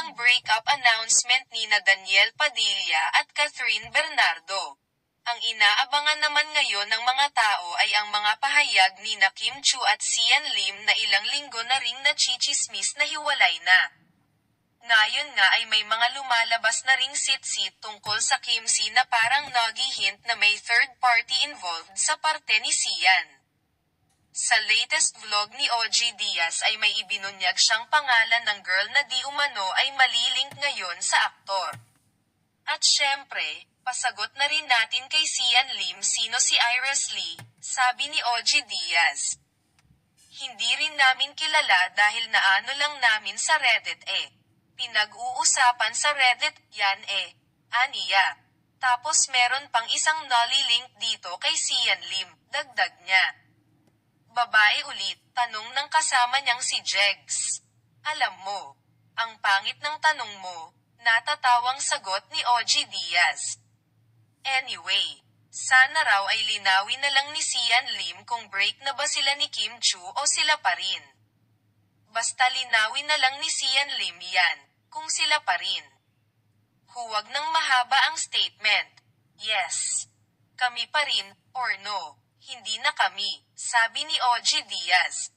ang breakup announcement ni na Daniel Padilla at Catherine Bernardo. Ang inaabangan naman ngayon ng mga tao ay ang mga pahayag ni na Kim Chu at Sian Lim na ilang linggo na ring nachichismis na hiwalay na. Ngayon nga ay may mga lumalabas na ring sit-sit tungkol sa Kim C na parang nagihint na may third party involved sa parte ni Sian. Sa latest vlog ni OG Diaz ay may ibinunyag siyang pangalan ng girl na di umano ay malilink ngayon sa aktor. At syempre, pasagot na rin natin kay Sian Lim sino si Iris Lee, sabi ni OG Diaz. Hindi rin namin kilala dahil naano lang namin sa Reddit eh. Pinag-uusapan sa Reddit, yan eh. Aniya. Tapos meron pang isang nolly link dito kay Sian Lim, dagdag niya. Babae ulit, tanong ng kasama niyang si Jegs. Alam mo, ang pangit ng tanong mo, natatawang sagot ni OG Diaz. Anyway, sana raw ay linawin na lang ni Sian Lim kung break na ba sila ni Kim Chu o sila pa rin. Basta linawin na lang ni Sian Lim yan, kung sila pa rin. Huwag nang mahaba ang statement. Yes. Kami pa rin, or no. Hindi na kami, sabi ni OG Diaz.